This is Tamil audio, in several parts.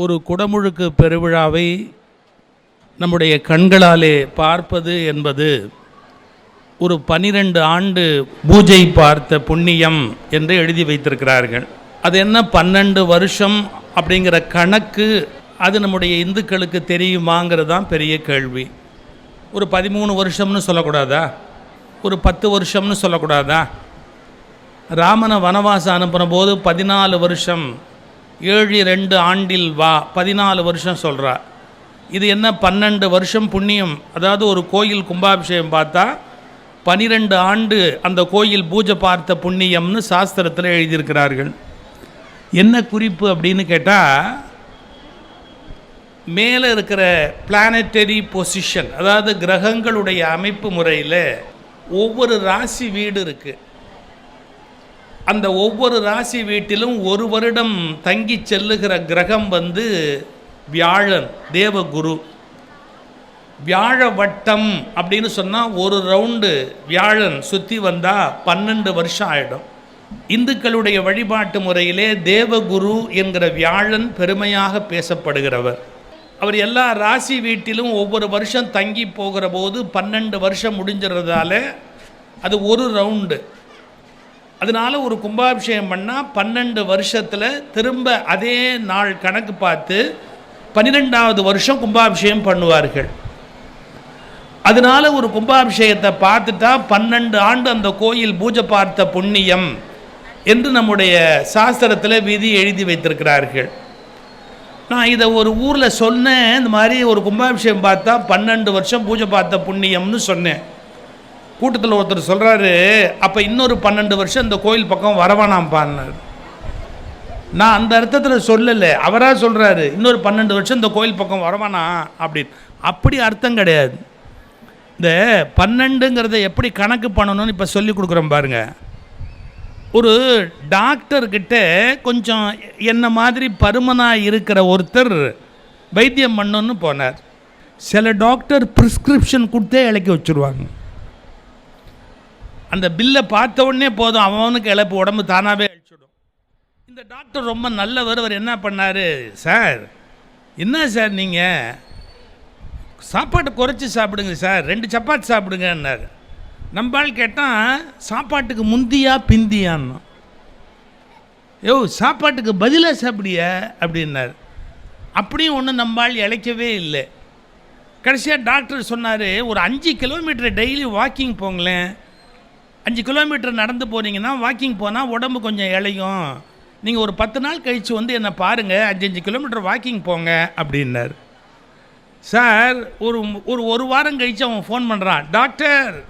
ஒரு குடமுழுக்கு பெருவிழாவை நம்முடைய கண்களாலே பார்ப்பது என்பது ஒரு பனிரெண்டு ஆண்டு பூஜை பார்த்த புண்ணியம் என்று எழுதி வைத்திருக்கிறார்கள். அது என்ன பன்னெண்டு வருஷம் அப்படிங்கிற கணக்கு அது நம்முடைய இந்துக்களுக்கு தெரியுமாங்கிறது தான் பெரிய கேள்வி. ஒரு பதிமூணு வருஷம்னு சொல்லக்கூடாதா? ஒரு பத்து வருஷம்னு சொல்லக்கூடாதா? ராமனை வனவாசம் அனுப்புன போது பதினாலு வருஷம் ஏழு ரெண்டு ஆண்டில் வா பதினாலு வருஷம் சொல்கிறா இது என்ன பன்னெண்டு வருஷம் புண்ணியம்? அதாவது ஒரு கோயில் கும்பாபிஷேகம் பார்த்தா பனிரெண்டு ஆண்டு அந்த கோயில் பூஜை பார்த்த புண்ணியம்னு சாஸ்திரத்தில் எழுதியிருக்கிறார்கள். என்ன குறிப்பு அப்படின்னு கேட்டால் மேலே இருக்கிற பிளானட்டரி பொசிஷன் அதாவது கிரகங்களுடைய அமைப்பு முறையில் ஒவ்வொரு ராசி வீடு இருக்குது அந்த ஒவ்வொரு ராசி வீட்டிலும் ஒரு வருடம் தங்கி செல்லுகிற கிரகம் வந்து வியாழன் தேவகுரு. வியாழ வட்டம் அப்படின்னு சொன்னால் ஒரு ரவுண்டு வியாழன் சுற்றி வந்தால் பன்னெண்டு வருஷம் ஆகிடும் இந்துக்களுடைய வழிபாட்டு முறையிலே தேவகுரு என்கிற வியாழன் பெருமையாக பேசப்படுகிறவர். அவர் எல்லா ராசி வீட்டிலும் ஒவ்வொரு வருஷம் தங்கி போகிற போது பன்னெண்டு வருஷம் முடிஞ்சிறதால அது ஒரு ரவுண்டு அதனால ஒரு கும்பாபிஷேகம் பண்ணால் பன்னெண்டு வருஷத்தில் திரும்ப அதே நாள் கணக்கு பார்த்து பன்னிரெண்டாவது வருஷம் கும்பாபிஷேகம் பண்ணுவார்கள். அதனால ஒரு கும்பாபிஷேகத்தை பார்த்துட்டா பன்னெண்டு ஆண்டு அந்த கோயில் பூஜை பார்த்த புண்ணியம் என்று நம்முடைய சாஸ்திரத்தில் விதி எழுதி வைத்திருக்கிறார்கள். நான் இதை ஒரு ஊரில் சொன்னேன் இந்த மாதிரி ஒரு கும்பாபிஷேகம் பார்த்தா பன்னெண்டு வருஷம் பூஜை பார்த்த புண்ணியம்னு சொன்னேன். கூட்டத்தில் ஒருத்தர் சொல்கிறாரு அப்போ இன்னொரு பன்னெண்டு வருஷம் இந்த கோயில் பக்கம் வரவானாம்பான்னார் நான் அந்த அர்த்தத்தில் சொல்லலை அவராக சொல்கிறாரு இன்னொரு பன்னெண்டு வருஷம் இந்த கோயில் பக்கம் வரவானா அப்படின்னு. அப்படி அர்த்தம் கிடையாது. இந்த பன்னெண்டுங்கிறத எப்படி கணக்கு பண்ணணும்னு இப்போ சொல்லி கொடுக்குறோம் பாருங்கள் ஒரு டாக்டர்கிட்ட கொஞ்சம் என்ன மாதிரி பருமனாக இருக்கிற ஒருத்தர் வைத்தியம் பண்ணணும்னு போனார். சில டாக்டர் ப்ரிஸ்கிரிப்ஷன் கொடுத்தே இலக்கி வச்சுருவாங்க. அந்த பில்லை பார்த்த உடனே போதும். அவனுக்கு இழப்பு. உடம்பு தானாகவே அழிச்சிடும். இந்த டாக்டர் ரொம்ப நல்லவர். அவர் என்ன பண்ணார்? சார் என்ன சார் நீங்கள் சாப்பாட்டை குறைச்சி சாப்பிடுங்க சார். ரெண்டு சப்பாத்தி சாப்பிடுங்கன்னாரு. நம்பால் கேட்டால் சாப்பாட்டுக்கு முந்தியா பிந்தியான்னு. யோ சாப்பாட்டுக்கு பதிலாக சாப்பிடிய? அப்படின்னார். அப்படியும் ஒன்றும் நம்பால் இழைக்கவே இல்லை. கடைசியாக டாக்டர் சொன்னார் ஒரு அஞ்சு கிலோமீட்டர் டெய்லி வாக்கிங் போங்களேன். அஞ்சு கிலோமீட்டர் நடந்து போனீங்கன்னா வாக்கிங் போனால் உடம்பு கொஞ்சம் இளையும். நீங்கள் ஒரு பத்து நாள் கழித்து வந்து என்னை பாருங்கள் அஞ்சு அஞ்சு கிலோமீட்டர் வாக்கிங் போங்க அப்படின்னார். சார் ஒரு ஒரு ஒரு வாரம் கழித்து அவன் ஃபோன் பண்ணுறான் டாக்டர்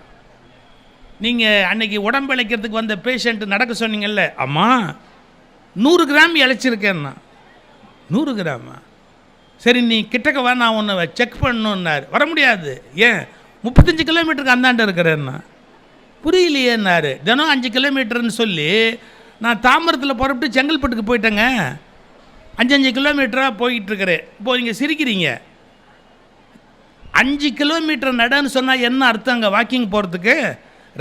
நீங்கள் அன்னைக்கு உடம்பு இழைக்கிறதுக்கு வந்த பேஷண்ட்டு நடக்க சொன்னீங்கல்ல. அம்மா நூறு கிராம் இழைச்சிருக்கேன்னா. நூறு கிராமா? சரி நீ கிட்டக்க வா நான் உன்னை செக் பண்ணணுன்னார் வர முடியாது. ஏன்? முப்பத்தஞ்சு கிலோமீட்டருக்கு அந்தாண்ட இருக்கிறேன்னா. புரியலையேன்னாரு. தினம் அஞ்சு கிலோமீட்டர்னு சொல்லி நான் தாம்பரத்தில் புறப்பட்டு செங்கல்பட்டுக்கு போயிட்டேங்க. அஞ்சு அஞ்சு கிலோமீட்டராக போயிட்டுருக்கிறேன் இப்போ நீங்கள் சிரிக்கிறீங்க. அஞ்சு கிலோமீட்டர் நடன்னு சொன்னால் என்ன அர்த்தம் அங்கே வாக்கிங் போகிறதுக்கு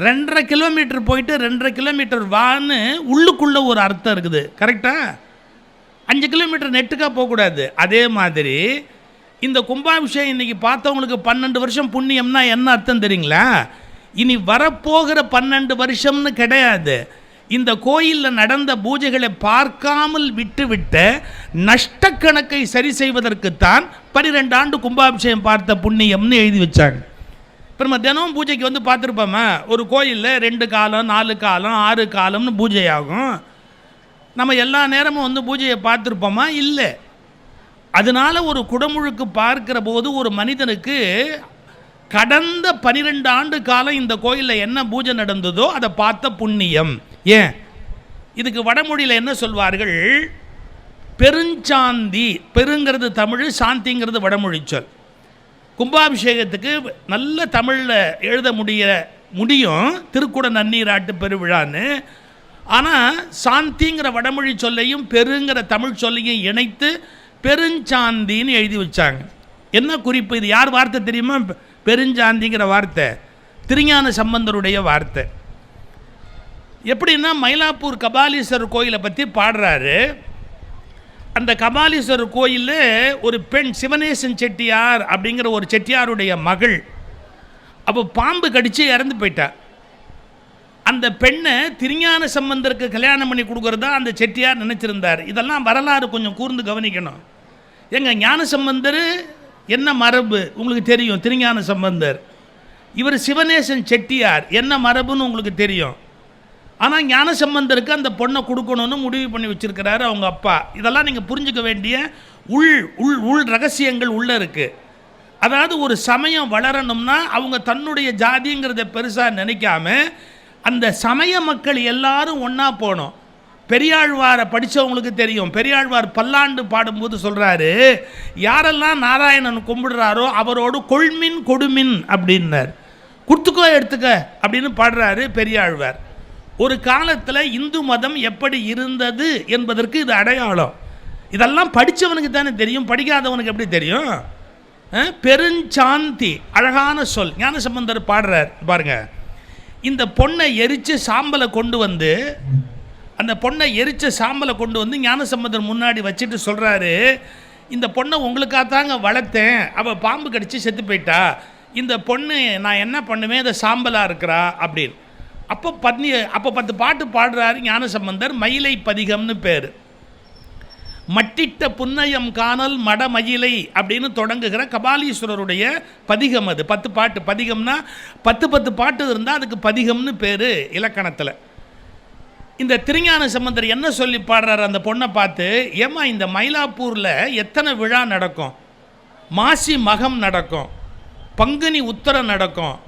ரெண்டரை கிலோமீட்டர் போயிட்டு ரெண்டரை கிலோமீட்டர் வான்னு உள்ளுக்குள்ளே ஒரு அர்த்தம் இருக்குது. கரெக்டாக அஞ்சு கிலோமீட்டர் நெட்டுக்காக போகக்கூடாது. அதே மாதிரி இந்த கும்பாபிஷேகம் இன்றைக்கி பார்த்தவங்களுக்கு பன்னெண்டு வருஷம் புண்ணியம்னா என்ன அர்த்தம் தெரியுங்களா? இனி வரப்போகிற பன்னெண்டு வருஷம்னு கிடையாது. இந்த கோயிலில் நடந்த பூஜைகளை பார்க்காமல் விட்டுவிட்ட நஷ்டக்கணக்கை சரி செய்வதற்குத்தான் பன்னிரெண்டு ஆண்டு கும்பாபிஷேகம் பார்த்த புண்ணியம்னு எழுதி வச்சாங்க. இப்போ நம்ம தினமும் பூஜைக்கு வந்து பார்த்துருப்போமே? ஒரு கோயிலில் ரெண்டு காலம் நாலு காலம் ஆறு காலம்னு பூஜை ஆகும் நம்ம எல்லா நேரமும் வந்து பூஜையை பார்த்துருப்போமா? இல்லை. அதனால ஒரு குடமுழுக்கு பார்க்கிற போது ஒரு மனிதனுக்கு கடந்த பனிரெண்டு ஆண்டு காலம் இந்த கோயிலில் என்ன பூஜை நடந்ததோ அதை பார்த்த புண்ணியம். ஏன்? இதுக்கு வடமொழியில் என்ன சொல்வார்கள்? பெருஞ்சாந்தி பெருங்கிறது தமிழ் சாந்திங்கிறது வடமொழி சொல். கும்பாபிஷேகத்துக்கு நல்ல தமிழில் எழுத முடிய முடியும். திருக்குட நன்னீராட்டு பெருவிழான்னு. ஆனால் சாந்திங்கிற வடமொழி சொல்லையும் பெருங்கிற தமிழ் சொல்லையும் இணைத்து பெருஞ்சாந்தின்னு எழுதி வச்சாங்க. என்ன குறிப்பு இது? யார் வார்த்தை தெரியுமா? பெருஞ்சாந்திங்கிற வார்த்தை திருஞான சம்பந்தருடைய வார்த்தை. எப்படின்னா மயிலாப்பூர் கபாலீஸ்வரர் கோயிலை பற்றி பாடுறாரு. அந்த கபாலீஸ்வரர் கோயிலில் ஒரு பெண் சிவனேசன் செட்டியார் அப்படிங்கிற ஒரு செட்டியாருடைய மகள் அப்போ பாம்பு கடித்து இறந்து போயிட்டா. அந்த பெண்ணை திருஞான சம்பந்தருக்கு கல்யாணம் பண்ணி கொடுக்குறதா அந்த செட்டியார் நினச்சிருந்தார். இதெல்லாம் வரலாறு கொஞ்சம் கூர்ந்து கவனிக்கணும். எங்கள் ஞான சம்பந்தர் என்ன மரபு? உங்களுக்கு தெரியும் திருஞான சம்பந்தர். இவர் சிவநேசன் செட்டியார். என்ன மரபுன்னு உங்களுக்கு தெரியும்? ஆனால் ஞான சம்பந்தருக்கு அந்த பொண்ணை கொடுக்கணும்னு முடிவு பண்ணி வச்சிருக்கிறாரு அவங்க அப்பா. இதெல்லாம் நீங்கள் புரிஞ்சுக்க வேண்டிய உள் உள் உள் ரகசியங்கள் உள்ளே இருக்குது அதாவது ஒரு சமயம் வளரணும்னா அவங்க தன்னுடைய ஜாதிங்கிறத பெருசாக நினைக்காம அந்த சமய மக்கள் எல்லாரும் ஒன்றா போகணும். பெரியாழ்வாரை படித்தவங்களுக்கு தெரியும். பெரியாழ்வார் பல்லாண்டு பாடும்போது சொல்கிறாரு யாரெல்லாம் நாராயணன் கும்பிடுறாரோ அவரோடு கொள்மின் கொடுமின் அப்படின்னார். கொடுத்துக்கோ எடுத்துக்க அப்படின்னு பாடுறாரு பெரியாழ்வார். ஒரு காலத்தில் இந்து மதம் எப்படி இருந்தது என்பதற்கு இது அடையாளம். இதெல்லாம் படித்தவனுக்கு தானே தெரியும் படிக்காதவனுக்கு எப்படி தெரியும்? பெருஞ்சாந்தி அழகான சொல் ஞான சம்பந்தர் பாடுறார் பாருங்க. இந்த பொண்ணை எரித்து சாம்பலை கொண்டு வந்து அந்த பொண்ணை எரிச்ச சாம்பலை கொண்டு வந்து ஞானசம்பந்தர் முன்னாடி வச்சுட்டு சொல்கிறாரு இந்த பொண்ணை உங்களுக்காகத்தாங்க வளர்த்தேன் அவள் பாம்பு கடித்து செத்து போயிட்டா இந்த பொண்ணு நான் என்ன பண்ணுவேன் இதை சாம்பலாக இருக்கிறா? அப்படின்னு. அப்போ பத்னி அப்போ பத்து பாட்டு பாடுறாரு ஞானசம்பந்தர் மயிலை பதிகம்னு பேர். மட்டிட்ட புன்னயம் காணல் மடமயிலை அப்படின்னு தொடங்குகிற கபாலீஸ்வரருடைய பதிகம் அது. பத்து பாட்டு. பதிகம்னா பத்து பத்து பாட்டு இருந்தால் அதுக்கு பதிகம்னு பேர் இலக்கணத்தில். இந்த திருஞான சம்பந்தர் என்ன சொல்லி பாடுறாரு அந்த பொண்ணை பார்த்து ஏம்மா இந்த மயிலாப்பூரில் எத்தனை விழா நடக்கும்? மாசி மகம் நடக்கும். பங்குனி உத்தரம் நடக்கும்.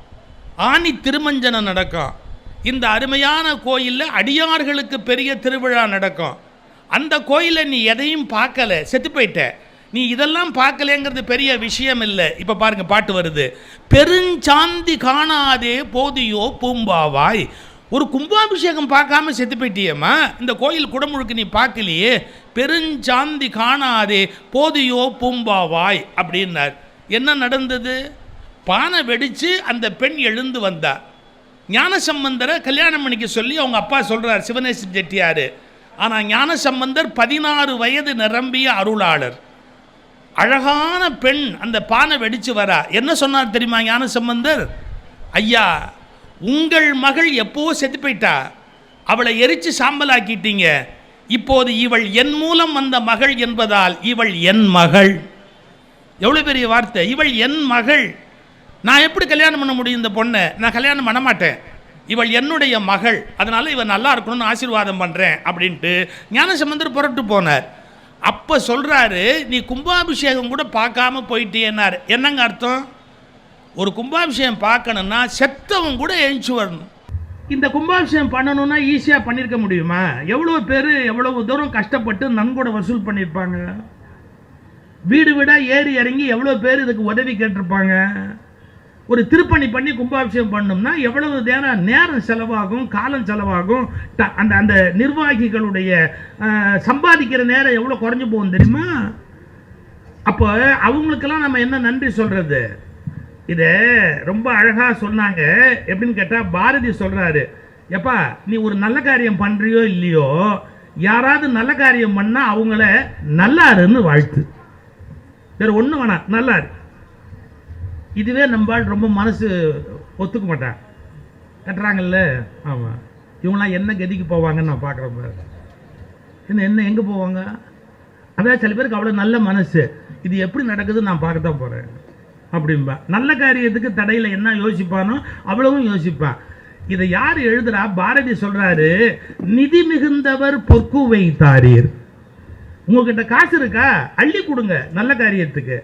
ஆனி திருமஞ்சனம் நடக்கும். இந்த அருமையான கோயிலில் அடியார்களுக்கு பெரிய திருவிழா நடக்கும். அந்த கோயிலை நீ எதையும் பார்க்கல. செத்து போயிட்ட. நீ இதெல்லாம் பார்க்கலேங்கிறது பெரிய விஷயம் இல்லை. இப்போ பாருங்கள் பாட்டு வருது. பெருஞ்சாந்தி காணாதே போதியோ பூம்பாவாய். ஒரு கும்பாபிஷேகம் பார்க்காம செத்து போயிட்டியம்மா? இந்த கோயில் குடமுழுக்கு நீ பார்க்கலையே? பெருஞ்சாந்தி காணாதே போதியோ பூம்பாவாய் அப்படின்னார். என்ன நடந்தது? பானை வெடித்து அந்த பெண் எழுந்து வந்தா. ஞானசம்பந்தரை கல்யாணம் பண்ணிக்க சொல்லி அவங்க அப்பா சொல்கிறார் சிவனேசன் செட்டியார். ஆனால் ஞானசம்பந்தர் பதினாறு வயது நிரம்பிய அருளாளர். அழகான பெண் அந்த பானை வெடித்து வரா. என்ன சொன்னார் தெரியுமா ஞானசம்பந்தர்? ஐயா உங்கள் மகள் எப்போ செத்து போயிட்டா அவளை எரிச்சு சாம்பலாக்கிட்டீங்க. இப்போது இவள் என் மூலம் வந்த மகள் என்பதால் இவள் என் மகள். எவ்வளோ பெரிய வார்த்தை. இவள் என் மகள். நான் எப்படி கல்யாணம் பண்ண முடியும் இந்த பொண்ணை? நான் கல்யாணம் பண்ண மாட்டேன். இவள் என்னுடைய மகள். அதனால் இவள் நல்லா இருக்கணும்னு ஆசீர்வாதம் பண்ணுறேன் அப்படின்ட்டு ஞானசம்பந்தர் புரட்டு போனார். அப்போ சொல்கிறாரு நீ கும்பாபிஷேகம் கூட பார்க்காம போயிட்டேன்னார். என்னங்க அர்த்தம்? ஒரு கும்பாபிஷேகம் பார்க்கணுன்னா செத்தவன் கூட எழுச்சி வரணும். இந்த கும்பாபிஷேகம் பண்ணணும்னா ஈஸியாக பண்ணியிருக்க முடியுமா? எவ்வளோ பேர் எவ்வளவு தூரம் கஷ்டப்பட்டு நன்கொடை வசூல் பண்ணியிருப்பாங்க வீடு வீடாக ஏறி இறங்கி எவ்வளோ பேர் இதுக்கு உதவி கேட்டிருப்பாங்க? ஒரு திருப்பணி பண்ணி கும்பாபிஷேகம் பண்ணோம்னா எவ்வளவு நேரம் நேரம் செலவாகும் காலம் செலவாகும் ட- அந்த அந்த நிர்வாகிகளுடைய சம்பாதிக்கிற நேரம் எவ்வளோ குறைஞ்சி போகும் தெரியுமா? அப்போ அவங்களுக்கெல்லாம் நம்ம என்ன நன்றி சொல்கிறது இதை ரொம்ப அழகாக சொன்னாங்க. எப்படின்னு கேட்டால் பாரதி சொல்கிறாரு எப்பா நீ ஒரு நல்ல காரியம் பண்ணுறியோ இல்லையோ யாராவது நல்ல காரியம் பண்ணால் அவங்கள நல்லாருன்னு வாழ்த்து. வேறு ஒண்ணு வேணாம் நல்லாரு. இதுவே நம்பால் ரொம்ப மனசு ஒத்துக்க மாட்டான் கட்டுறாங்கல்ல? ஆமாம் இவங்களாம் என்ன கதிக்கு போவாங்கன்னு நான் பார்க்குறேன் பாரு. என்ன என்ன எங்கே போவாங்க? அதான் சில பேருக்கு அவ்வளோ நல்ல மனசு. இது எப்படி நடக்குதுன்னு நான் பார்க்க தான் போகிறேன் அப்படிம்பா. நல்ல காரியத்துக்கு தடையில் என்ன யோசிப்பானோ அவ்வளவும் யோசிப்பான் இதை யார் எழுதுறா? பாரதி சொல்றாரு நிதி மிகுந்தவர் பொற்கு வைத்தாரீர் உங்ககிட்ட காசு இருக்கா? அள்ளி கொடுங்க நல்ல காரியத்துக்கு.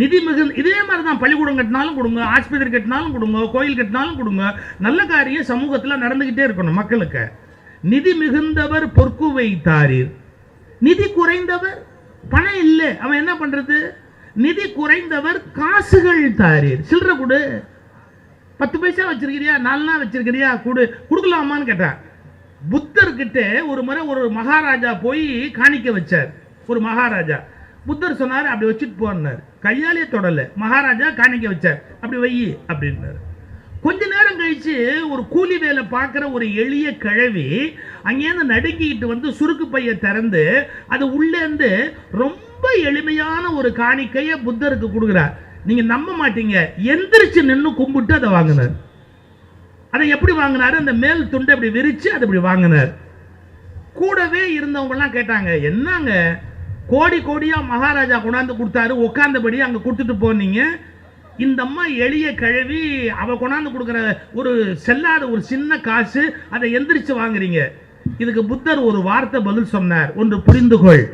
நிதி மிகுந்த இதே மாதிரி தான் பள்ளிக்கூடம் கட்டினாலும் கொடுங்க ஆஸ்பத்திரி கட்டினாலும் கொடுங்க கோயில் கட்டினாலும் கொடுங்க நல்ல காரியம் சமூகத்தில் நடந்துக்கிட்டே இருக்கணும் மக்களுக்கு. நிதி மிகுந்தவர் பொற்கு வைத்தாரீர் நிதி குறைந்தவர் பணம் இல்லை. அவன் என்ன பண்றது? நிதி குறைந்தவர் காசுகள் தாரீர். சில்லற கொடு. பத்து பைசா வச்சிருக்கிறியா? நாலு நாள் வச்சிருக்கிறியா? கொடு. கொடுக்கலாமான்னு கேட்டார். புத்தர்கிட்ட ஒரு முறை ஒரு மகாராஜா போய் காணிக்க வச்சார். ஒரு மகாராஜா. புத்தர் சொன்னார் அப்படி வச்சுட்டு போனார் கையாலே தொடலை. மகாராஜா காணிக்க வச்சார். அப்படி வை அப்படின்னாரு. கொஞ்ச நேரம் கழிச்சு ஒரு கூலி வேலை பார்க்குற ஒரு எளிய கிழவி அங்கேருந்து நடுங்கிக்கிட்டு வந்து சுருக்கு பைய திறந்து அது உள்ளேருந்து ரொம்ப ரொம்ப எளிமையான ஒரு காணிக்கையை புத்தருக்கு கொடுக்குறார். நீங்க நம்ப மாட்டீங்க. எந்திரிச்சு நின்று கும்பிட்டு அதை வாங்கினார். அதை எப்படி வாங்கினாரு? அந்த மேல் துண்டை அப்படி விரிச்சு அதை இப்படி வாங்கினார். கூடவே இருந்தவங்கலாம் கேட்டாங்க என்னங்க? கோடி கோடியா மகாராஜா கொண்டாந்து கொடுத்தாரு. உட்காந்தபடி அங்க கொடுத்துட்டு போனீங்க. இந்த அம்மா எளிய கிழவி அவ கொண்டாந்து கொடுக்குற ஒரு செல்லாத ஒரு சின்ன காசு அதை எந்திரிச்சு வாங்குறீங்க. இதுக்கு புத்தர் ஒரு வார்த்தை பதில் சொன்னார். ஒன்று புரிந்துகொள்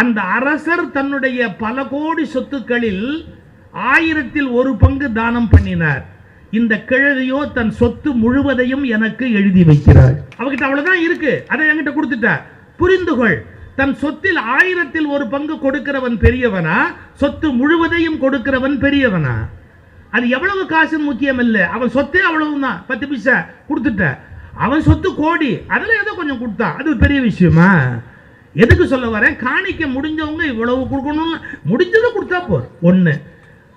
அந்த அரசர் தன்னுடைய பல கோடி சொத்துக்களில் ஆயிரத்தில் ஒரு பங்கு தானம் பண்ணினார். இந்த கிழவியோ தன் சொத்து முழுவதையும் எனக்கு எழுதி வைக்கிறாள் அவகிட்ட அவ்வளவுதான் இருக்கு. அதை என்கிட்ட கொடுத்துட்டார் புரிந்து கொள் தன் சொத்தில் ஆயிரத்தில் ஒரு பங்கு கொடுக்கிறவன் பெரியவனா? சொத்து முழுவதையும் கொடுக்கிறவன் பெரியவனா? அது எவ்வளவு காசு முக்கியம் இல்லை அவன் சொத்தே அவ்வளவு தான் பத்து பைசா கொடுத்துட்ட. அவன் சொத்து கோடி. அதுல ஏதோ கொஞ்சம் கொடுத்தான் அது பெரிய விஷயமா? எதுக்கு சொல்ல வரேன்? காணிக்க முடிஞ்சவங்க இவ்வளவு கொடுக்கணும்னு முடிஞ்சதை கொடுத்தா போர் ஒன்று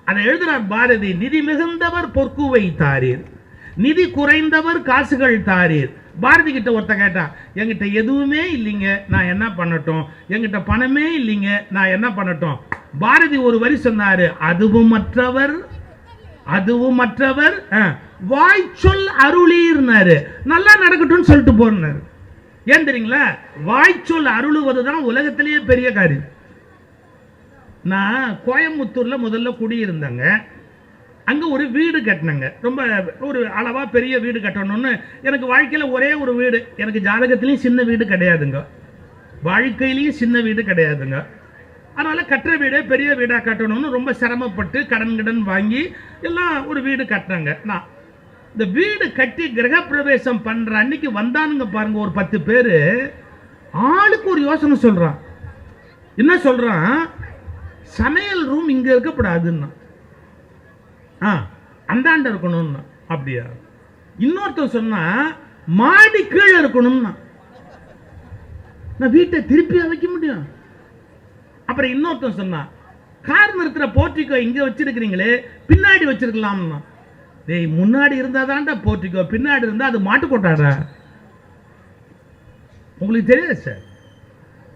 அதை எழுதுறார் பாரதி நிதி மிகுந்தவர் பொற்குவை தாரீர். நிதி குறைந்தவர் காசுகள் தாரீர். பாரதி கிட்ட ஒருத்த கேட்டான் என்கிட்ட எதுவுமே இல்லைங்க நான் என்ன பண்ணட்டும்? என்கிட்ட பணமே இல்லைங்க நான் என்ன பண்ணட்டும்? பாரதி ஒரு வரி சொன்னாரு அதுவும் மற்றவர் அதுவும் மற்றவர் அஹ், வாய்ச்சொல் அருளீர்னாரு. நல்லா நடக்கட்டும்னு சொல்லிட்டு போனாரு. ஏன் தெரியுங்களா? வாய்ச்சொல் அருளுவது தான் உலகத்திலேயே பெரிய காரியம். நான் கோயம்புத்தூரில் முதல்ல குடியிருந்தேங்க. அங்கே ஒரு வீடு கட்டினங்க. ரொம்ப ஒரு அளவாக பெரிய வீடு கட்டணும்னு எனக்கு வாழ்க்கையில் ஒரே ஒரு வீடு. எனக்கு ஜாதகத்துலேயும் சின்ன வீடு கிடையாதுங்க. வாழ்க்கையிலையும் சின்ன வீடு கிடையாதுங்க. அதனால் கட்டுற வீடே பெரிய வீடாக கட்டணும்னு ரொம்ப சிரமப்பட்டு கடன் கடன் வாங்கி எல்லாம் ஒரு வீடு கட்டினாங்க. நான் இந்த வீடு கட்டி கிரகப்பிரவேசம் பண்ற அன்னைக்கு வந்தானுங்க பாருங்க ஒரு பத்து பேர். ஆளுக்கு ஒரு யோசனை சொல்றான். என்ன சொல்றான்? சமையல் ரூம் இங்க இருக்கக்கூடாதுன்னா. ஆ அந்தாண்ட இருக்கணும்னா. அப்படியா? இன்னொருத்தன் சொன்னா மாடி கீழே இருக்கணும்னா. நான் வீட்டை திருப்பி வைக்க முடியும். அப்புறம் இன்னொருத்தன் சொன்னான் கார் நிறுத்துற போர்ட்டிக்கோ இங்க வச்சிருக்கிறீங்களே பின்னாடி வச்சிருக்கலாம்னா. டேய் முன்னாடி இருந்தால் தான்டா போர்ட்டிக்கோ பின்னாடி இருந்தா அது மாட்டு கொட்டாடா. உங்களுக்கு தெரியாது சார்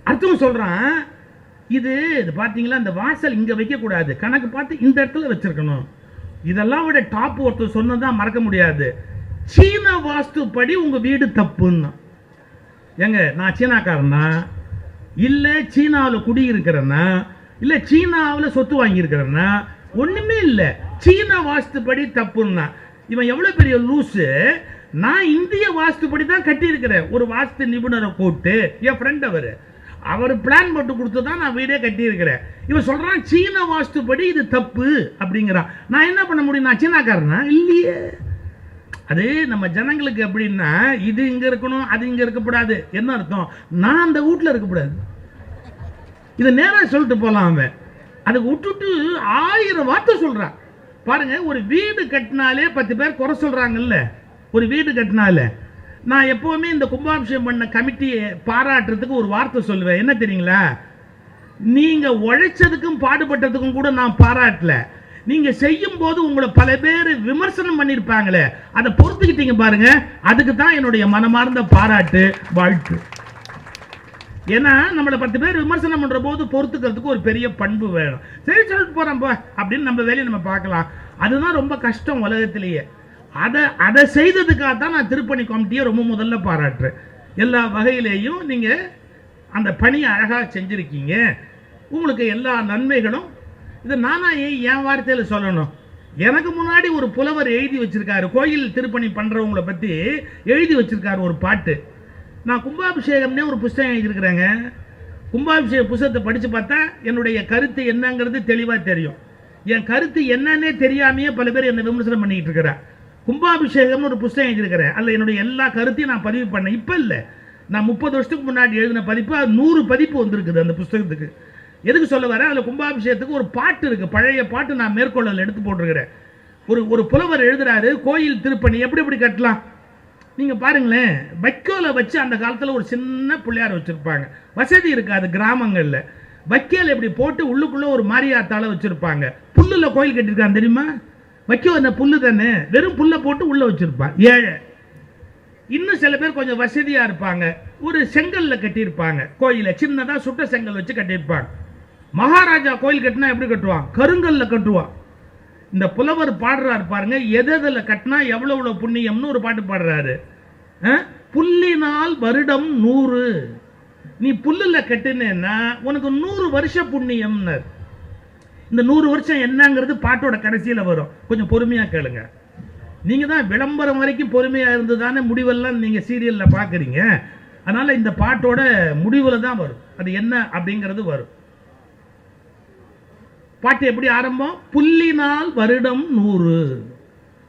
அர்த்தம் சொல்றான் இது இது பார்த்தீங்களா இந்த வாசல் இங்க வைக்கக்கூடாது. கணக்கு பார்த்து இந்த இடத்துல வச்சிருக்கணும். இதெல்லாம் விட டாப் ஒருத்தர் சொன்னதான் மறக்க முடியாது. சீன வாஸ்து படி உங்க வீடு தப்புன்னா. ஏங்க நான் சீனாக்காரனா? இல்லை சீனாவில் குடியிருக்கிறேன்னா? இல்லை சீனாவில் சொத்து வாங்கியிருக்கிறேன்னா? ஒண்ணுமே இல்லை. சீன வாஸ்துப்படி தப்புன்னா. இவன் எவ்வளவு பெரிய லூசு? நான் இந்திய வாஸ்துப்படி தான் கட்டியிருக்கிறேன். ஒரு வாஸ்து நிபுணரை கூப்பிட்டு என் ஃப்ரெண்ட் அவர். அவர் பிளான் போட்டு கொடுத்து தான் நான் வீடே கட்டியிருக்கிறேன். இவன் சொல்கிறான் சீன வாஸ்துப்படி இது தப்பு அப்படிங்கிறான். நான் என்ன பண்ண முடியும்? நான் சீனாக்காரனா? இல்லையே. அது நம்ம ஜனங்களுக்கு எப்படின்னா இது இங்கே இருக்கணும் அது இங்கே இருக்கக்கூடாது. என்ன அர்த்தம்? நான் அந்த வீட்ல இருக்கக்கூடாது. இதை நேராக சொல்லிட்டு போகலாம் அவன். அதுக்கு விட்டுட்டு ஆயிரம் வார்த்தை சொல்கிறான் பாருங்க ஒரு வீடு கட்டினாலே பத்து பேர் குறை சொல்கிறாங்கல்ல ஒரு வீடு கட்டினாலே. நான் எப்போவுமே இந்த கும்பாபிஷேகம் பண்ண கமிட்டியை பாராட்டுறதுக்கு ஒரு வார்த்தை சொல்லுவேன். என்ன தெரியுங்களா? நீங்கள் உழைச்சதுக்கும் பாடுபட்டதுக்கும் கூட நான் பாராட்டல. நீங்கள் செய்யும் போது உங்களை பல பேர் விமர்சனம் பண்ணியிருப்பாங்களே அதை பொறுத்துக்கிட்டீங்க பாருங்க. அதுக்கு தான் என்னுடைய மனமார்ந்த பாராட்டு வாழ்த்து. ஏன்னா நம்மளை பத்து பேர் விமர்சனம் பண்ணுற போது பொறுத்துக்கிறதுக்கு ஒரு பெரிய பண்பு வேணும். சரி சொல்லிட்டு போகிறோம் போ அப்படின்னு நம்ம வேலையை நம்ம பார்க்கலாம். அதுதான் ரொம்ப கஷ்டம் உலகத்திலேயே. அதை அதை செய்ததுக்காக தான் நான் திருப்பணி கமிட்டியை ரொம்ப முதல்ல பாராட்டுறேன். எல்லா வகையிலேயும் நீங்கள் அந்த பணியை அழகாக செஞ்சுருக்கீங்க. உங்களுக்கு எல்லா நன்மைகளும். இது நானா ஏன் என் வார்த்தையில் சொல்லணும்? எனக்கு முன்னாடி ஒரு புலவர் எழுதி வச்சிருக்காரு. கோயில் திருப்பணி பண்ணுறவங்கள பற்றி எழுதி வச்சிருக்காரு ஒரு பாட்டு. நான் கும்பாபிஷேகம்னே ஒரு புஸ்தகம் எழுதியிருக்கிறேங்க. கும்பாபிஷேக புஸ்தகத்தை படித்து பார்த்தா என்னுடைய கருத்து என்னங்கிறது தெளிவாக தெரியும். என் கருத்து என்னன்னே தெரியாமையே பல பேர் என்னை விமர்சனம் பண்ணிக்கிட்டு இருக்கிறேன் கும்பாபிஷேகம்னு ஒரு புஸ்தகம் எழுதியிருக்கிறேன். அதில் என்னுடைய எல்லா கருத்தையும் நான் பதிவு பண்ணேன். இப்போ இல்லை. நான் முப்பது வருஷத்துக்கு முன்னாடி எழுதின பதிப்பு அது நூறு பதிப்பு வந்திருக்குது அந்த புஸ்தகத்துக்கு. எதுக்கு சொல்ல வரேன்? அதில் கும்பாபிஷேகத்துக்கு ஒரு பாட்டு இருக்குது பழைய பாட்டு நான் மேற்கொள்ளல் எடுத்து போட்டிருக்கிறேன். ஒரு ஒரு புலவர் எழுதுறாரு கோயில் திருப்பணி எப்படி எப்படி கட்டலாம்? நீங்கள் பாருங்களேன் வைக்கோலை வச்சு அந்த காலத்தில் ஒரு சின்ன பிள்ளையார் வச்சுருப்பாங்க. வசதி இருக்காது கிராமங்களில். வைக்கோல் இப்படி போட்டு உள்ளுக்குள்ளே ஒரு மாரியாத்தால வச்சுருப்பாங்க. புல்லில் கோயில் கட்டியிருக்காங்க தெரியுமா? வைக்கோல் அந்த புல்லு தானே? வெறும் புல்லை போட்டு உள்ளே வச்சிருப்பான் ஏழை. இன்னும் சில பேர் கொஞ்சம் வசதியாக இருப்பாங்க. ஒரு செங்கல்ல கட்டியிருப்பாங்க கோயிலை. சின்னதாக சுட்ட செங்கல் வச்சு கட்டியிருப்பாங்க. மகாராஜா கோயில் கட்டினா எப்படி கட்டுவான்? கருங்கல்ல கட்டுவான். இந்த புலவர் பாடுறார் பாருங்க எதில் கட்டினா எவ்வளோ எவ்வளோ புண்ணியம்னு ஒரு பாட்டு பாடுறாரு. புல்லினால் வருடம் நூறு. நீ புல்லில் கட்டினேன்னா உனக்கு நூறு வருஷ புண்ணியம்னார். இந்த நூறு வருஷம் என்னங்கிறது பாட்டோட கடைசியில் வரும். கொஞ்சம் பொறுமையாக கேளுங்க. நீங்கள் தான் விளம்பரம் வரைக்கும் பொறுமையாக இருந்து தானே முடிவெல்லாம் நீங்கள் சீரியலில் பார்க்குறீங்க அதனால் இந்த பாட்டோட முடிவில் தான் வரும். அது என்ன அப்படிங்கிறது வரும். பாட்டு எப்படி ஆரம்பம்? புல்லினால் வருடம் நூறு.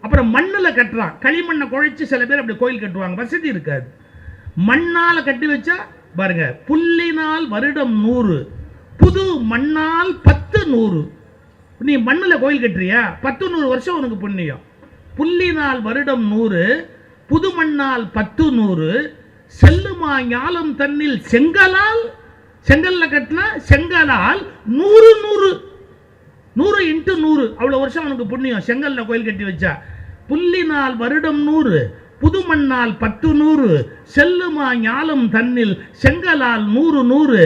அப்புறம் மண்ணில் கட்டுறான். களிமண்ணை குழைச்சி சில பேர் அப்படி கோயில் கட்டுவாங்க. வசதி இருக்காது. மண்ணால் கட்டி வச்சா பாருங்க புல்லினால் வருடம் நூறு. புது மண்ணால் பத்து நூறு. நீ மண்ணில் கோயில் கட்டுறியா? பத்து நூறு வருஷம் உனக்கு புண்ணியம். புல்லினால் வருடம் நூறு புது மண்ணால் பத்து நூறு. செல்லுமா ஞாலம் தன்னில் செங்கலால்? செங்கல்ல கட்டினா செங்கலால் நூறு நூறு. நூறு இன்ட்டு நூறு. அவ்வளோ வருஷம் அவனுக்கு புண்ணியம். செங்கல்ல கோயில் கட்டி வச்சா. புல்லினால் வருடம் நூறு புது மண்ணால் பத்து நூறு செல்லுமா ஞாலம் தன்னில் செங்கலால் நூறு நூறு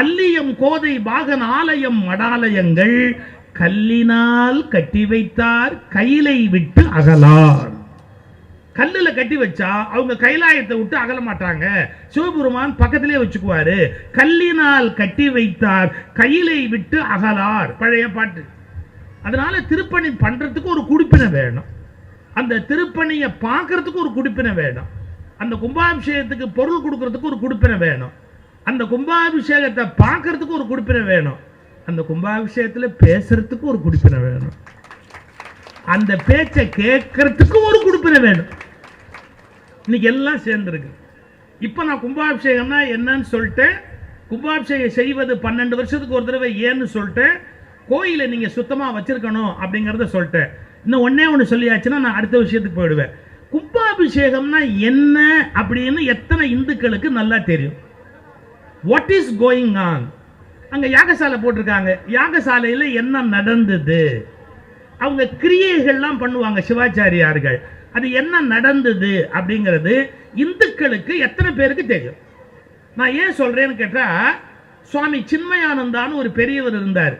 அல்லியம் கோதை பாகன் ஆலயம் மடாலயங்கள் கல்லினால் கட்டி வைத்தார் கையிலை விட்டு அகலார். கல்லுல கட்டி வச்சா அவங்க கைலாயத்தை விட்டு அகல மாட்டாங்க. சிவபெருமான் பக்கத்திலே வச்சுக்குவாரு. கல்லினால் கட்டி வைத்தார் கையிலை விட்டு அகலார். பழைய பாட்டு. அதனால திருப்பணி பண்றதுக்கு ஒரு குடிப்பினை வேணும். அந்த திருப்பணியை பார்க்கறதுக்கு ஒரு குடிப்பினை வேணும். அந்த கும்பாபிஷேகத்துக்கு பொருள் கொடுக்கறதுக்கு ஒரு குடிப்பினை வேணும். அந்த கும்பாபிஷேகத்தை பார்க்கறதுக்கு ஒரு குடிப்பினை வேணும். அந்த கும்பாபிஷேகத்தில் பேசுறதுக்கு ஒரு குடிப்பினை வேணும். அந்த பேச்சை கேட்கறதுக்கு ஒரு குடிப்பினை வேணும். இன்னைக்கு எல்லாம் சேர்ந்துருக்கு. இப்போ நான் கும்பாபிஷேகம்னா என்னன்னு சொல்லிட்டேன். கும்பாபிஷேகம் செய்வது பன்னெண்டு வருஷத்துக்கு ஒரு தடவை ஏன்னு சொல்லிட்டேன். கோயிலை நீங்கள் சுத்தமாக வச்சிருக்கணும் அப்படிங்கிறத சொல்லிட்டேன். இன்னும் ஒன்றே ஒன்று சொல்லியாச்சுன்னா நான் அடுத்த விஷயத்துக்கு போயிடுவேன். கும்பாபிஷேகம்னா என்ன அப்படின்னு எத்தனை இந்துக்களுக்கு நல்லா தெரியும். வாட் இஸ் கோயிங் ஆன் அங்கே யாகசாலை போட்டிருக்காங்க. யாகசாலையில் என்ன நடந்தது? அவங்க கிரியைகள்லாம் பண்ணுவாங்க சிவாச்சாரியார்கள். அது என்ன நடந்தது அப்படிங்கிறது இந்துக்களுக்கு எத்தனை பேருக்கு தெரியும். நான் ஏன் சொல்கிறேன்னு கேட்டால் சுவாமி சின்மயானந்தான்னு ஒரு பெரியவர் இருந்தார்.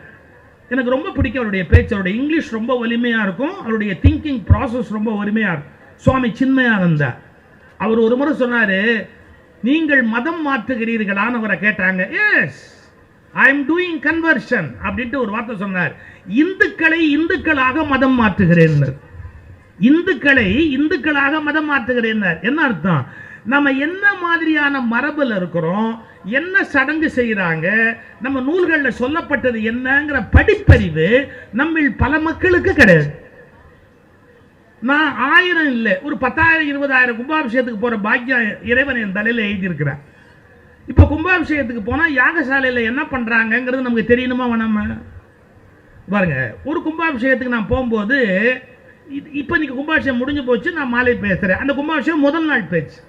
எனக்கு ரொம்ப பிடிக்கும் அவருடைய பேச்சு. அவருடைய இங்கிலீஷ் ரொம்ப வலிமையா இருக்கும். அவருடைய திங்கிங் ப்ராசஸ் ரொம்ப வலிமையா இருக்கும். சுவாமி சின்மயானந்தா அவர் ஒரு முறை சொன்னாரு நீங்கள் மதம் மாற்றுகிறீர்களான்னு அவரை கேட்டாங்க. Yes I am doing conversion அப்படின்ட்டு ஒரு வார்த்தை சொன்னார். இந்துக்களை இந்துக்களாக மதம் மாற்றுகிறேன் இந்துக்களை இந்துக்களாக மதம் மாற்றுகிறேன். என்ன அர்த்தம்? நம்ம என்ன மாதிரியான மரபுல இருக்கிறோம் என்ன சடங்கு செய்கிறாங்க நம்ம நூல்களில் சொல்லப்பட்டது என்னங்கிற படிப்பறிவு நம்மில் பல மக்களுக்கு கிடையாது. நான் ஆயிரம் இல்லை ஒரு பத்தாயிரம் இருபதாயிரம் கும்பாபிஷேகத்துக்கு போகிற பாக்கியம் இறைவன் என் தலையில் எழுதியிருக்கிறேன் இப்போ கும்பாபிஷேகத்துக்கு போனால் யாகசாலையில் என்ன பண்ணுறாங்கங்கிறது நமக்கு தெரியணுமா வேணாமா? பாருங்க ஒரு கும்பாபிஷேகத்துக்கு நான் போகும்போது இது- இப்போ இன்னைக்கு கும்பாபிஷேகம் முடிஞ்சு போச்சு நான் மாலை பேசுகிறேன் அந்த கும்பாபிஷேகம் முதல் நாள் பேச்சு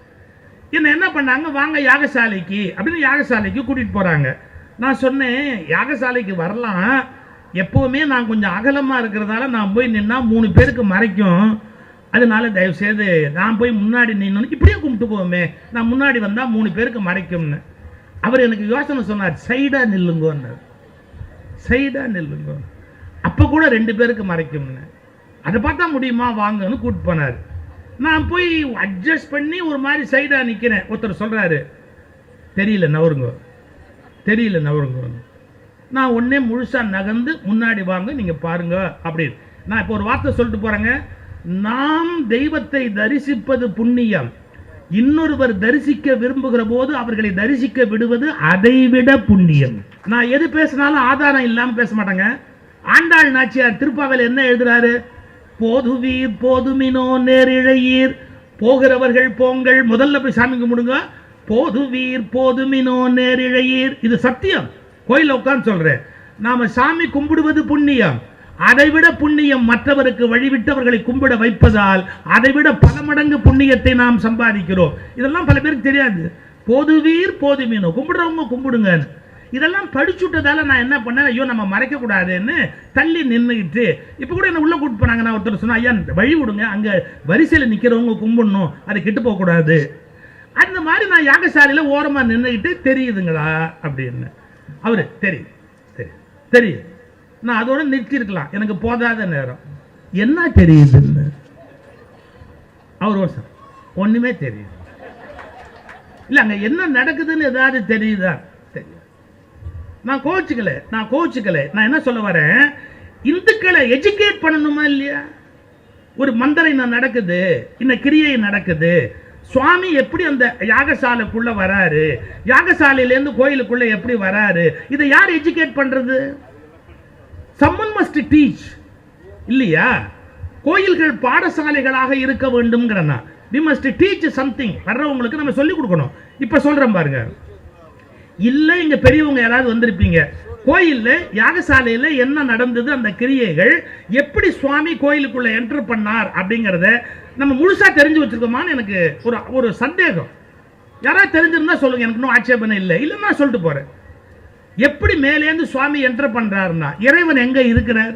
என்ன என்ன பண்ணாங்க? வாங்க யாகசாலைக்கு. அப்படின்னு யாகசாலைக்கு கூட்டிட்டு போறாங்க. நான் சொன்னேன் யாகசாலைக்கு வரலாம். எப்பவுமே நான் கொஞ்சம் அகலமா இருக்கிறதால நான் போய் நின்னா மூணு பேருக்கு மறைக்கும். அதனால தயவு செய்து நான் போய் முன்னாடி நின்னு இப்படியே கும்பிட்டு போவோமே. நான் முன்னாடி வந்தா மூணு பேருக்கு மறைக்கும்னு. அவர் எனக்கு யோசனை சொன்னார் சைடா நில்லுங்கன்னார் சைடா நில்லுங்க அப்ப கூட ரெண்டு பேருக்கு மறைக்கும்னு. அதை பார்த்தா முடியுமா? வாங்கன்னு கூப்பிட்டு போனார். நான் போய் அட்ஜஸ்ட் பண்ணி ஒரு மாதிரி சைடாக நிற்கிறேன் ஒருத்தர் சொல்கிறாரு தெரியல நவருங்க. தெரியல நவருங்க. நான் உடனே முழுசாக நகர்ந்து முன்னாடி வாங்க நீங்கள் பாருங்க அப்படின்னு. நான் இப்போ ஒரு வார்த்தை சொல்லிட்டு போகிறேங்க நாம் தெய்வத்தை தரிசிப்பது புண்ணியம். இன்னொருவர் தரிசிக்க விரும்புகிற போது அவர்களை தரிசிக்க விடுவது அதைவிட புண்ணியம். நான் எது பேசினாலும் ஆதாரம் இல்லாமல் பேச மாட்டேங்க. ஆண்டாள் நாச்சியார் திருப்பாவையில் என்ன எழுதுறாரு? போதுவீர் போதுமினோ நேரிழையீர். போகிறவர்கள் போங்கள் முதல்ல போய் சாமி கும்பிடுங்க. போதுவீர் போதுமினோ நேரிழையீர். இது சத்தியம். கோயிலில் உட்கார்ந்து சொல்றேன். நாம சாமி கும்பிடுவது புண்ணியம். அதைவிட புண்ணியம் மற்றவருக்கு வழிவிட்டவர்களை கும்பிட வைப்பதால் அதைவிட பல மடங்கு புண்ணியத்தை நாம் சம்பாதிக்கிறோம். இதெல்லாம் பல பேருக்கு தெரியாது. போதுவீர் போதுமீனோ. கும்பிடுறவங்க கும்பிடுங்க இதெல்லாம் படிச்சுட்டதால நான் என்ன பண்ணேன்? ஐயோ நம்ம மறைக்க கூடாதுன்னு தள்ளி நின்றுக்கிட்டு இப்போ கூட என்ன உள்ள கூட்டு போனாங்க. நான் ஒருத்தர் சொன்னா ஐயா வழி விடுங்க. அங்க வரிசையில் நிக்கிறவங்க கும்பிடணும். அது கெட்டு போகக்கூடாது. அந்த மாதிரி நான் யாகசாலையில் ஓரமா நின்றுக்கிட்டு தெரியுதுங்களா அப்படின்னு. அவரு தெரியுது தெரியுது தெரியுது. நான் அதோட நிறுத்தியிருக்கலாம் எனக்கு போதாத நேரம். என்ன தெரியுதுன்னு? அவர் ஒரு சார் ஒண்ணுமே தெரியுது. இல்ல என்ன நடக்குதுன்னு ஏதாவது தெரியுதா? நான் கோச்சுக்கல நான் கோச்சுக்கல நான் என்ன சொல்ல வரேன்? இந்துக்களை எஜுகேட் பண்ணணுமா இல்லையா? ஒரு மந்திரம் நடக்குது இந்த கிரியை நடக்குது. சுவாமி எப்படி அந்த யாகசாலைக்குள்ள வராரு? யாகசாலையிலேருந்து கோயிலுக்குள்ள எப்படி வராரு? இதை யார் எஜுகேட் பண்றது? சம்மன் மஸ்ட் டீச் இல்லையா? கோயில்கள் பாடசாலைகளாக இருக்க வேண்டும்ங்கிறனா வி மஸ்ட் டீச் சம்திங் வர்றவங்களுக்கு நம்ம சொல்லிக் கொடுக்கணும். இப்போ சொல்றேன் பாருங்க. இல்ல இங்க பெரியவங்க யாராவது வந்திருப்பீங்க. கோயில்ல யாகசாலையில என்ன நடந்தது அந்த கிரியைகள் எப்படி சுவாமி கோயிலுக்குள்ள என்டர் பண்ணார் அப்படிங்கிறத நம்ம முழுசா தெரிஞ்சு வச்சிருக்கோமான்னு எனக்கு ஒரு ஒரு சந்தேகம். யாராவது தெரிஞ்சிருந்தா சொல்லுங்க எனக்கு இன்னும் ஆட்சேபனை இல்லை. இல்லைன்னா சொல்லிட்டு போறேன். எப்படி மேலேருந்து சுவாமி என்டர் பண்றாருன்னா இறைவன் எங்க இருக்கிறார்?